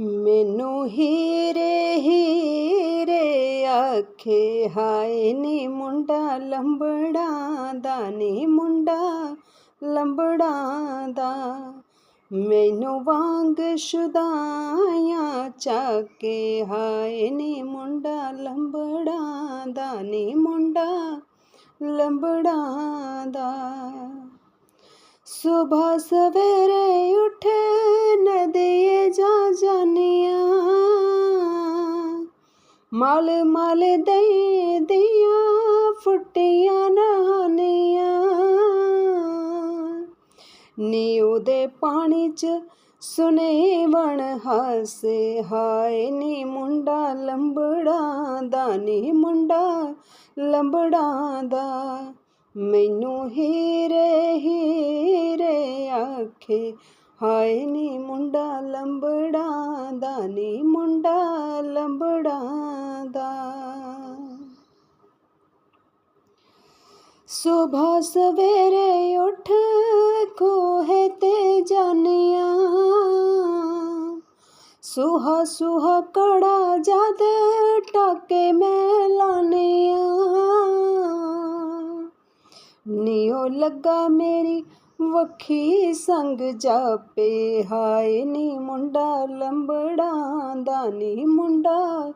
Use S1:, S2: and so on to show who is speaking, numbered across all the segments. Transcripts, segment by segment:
S1: ਮੈਨੂੰ ਹੀਰੇ ਹੀਰੇ ਆਖੇ, ਹਾਏ ਨੀ ਮੁੰਡਾ ਲੰਬੜਾਂ ਦਾ, ਨੀ ਮੁੰਡਾ ਲੰਬੜਾਂ ਦਾ। ਮੈਨੂੰ ਵਾਂਗ ਸ਼ੁਦਾਈਆਂ ਚਾਕੇ, ਹਾਏ ਨੀ ਮੁੰਡਾ ਲੰਬੜਾਂ ਦਾ, ਨੀ ਮੁੰਡਾ ਲੰਬੜਾਂ ਦਾ। ਸੁਬਹ ਸਵੇਰੇ ਉੱਠ ਨਦੀਏ ਮਲ ਮਲ ਦੇ ਦੀਆਂ ਫੁੱਟੀਆਂ ਨਾਨੀਆਂ। ਨੀ ਉਹਦੇ ਪਾਣੀ ਚ ਸੁਨੇ ਬਣ ਹਾਸੇ, ਹਾਏ ਨੀ ਮੁੰਡਾ ਲੰਬੜਾਂ ਦਾ, ਨੀ ਮੁੰਡਾ ਲੰਬੜਾਂ ਦਾ। ਮੈਨੂੰ ਹੀਰੇ ਹੀਰੇ ਆਖੇ, ਹਾਏ ਨੀ ਮੁੰਡਾ ਲੰਬੜਾਂ ਦਾ, ਨੀ ਮੁੰਡਾ ਲੰਬੜਾਂ ਦਾ ਸੁਬਹ ਸਵੇਰੇ ਉੱਠ ਕੋਹੇ ਤੇ ਜਾਨੀਆਂ। ਸੁਹਾ ਸੁਹਾ ਕੜਾ ਜਦ ਟਾਕੇ ਮੈਂ ਲਾਨੀਆਂ। ਨੀਓ ਲੱਗਾ ਮੇਰੀ ਵਖੀ ਸੰਗ ਜਾਪੇ, ਹਾਏ ਨੀ ਮੁੰਡਾ ਲੰਬੜਾਂ ਦਾ, ਨੀ ਮੁੰਡਾ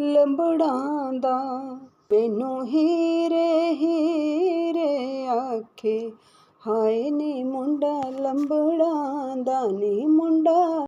S1: ਲੰਬੜਾਂ ਦਾ। ਮੈਨੂੰ ਹੀਰੇ ਹੀਰੇ ਆਖੇ ਹਾਏ ਨੀ ਮੁੰਡਾ ਲੰਬੜਾਂ ਦਾ ਨੀ ਮੁੰਡਾ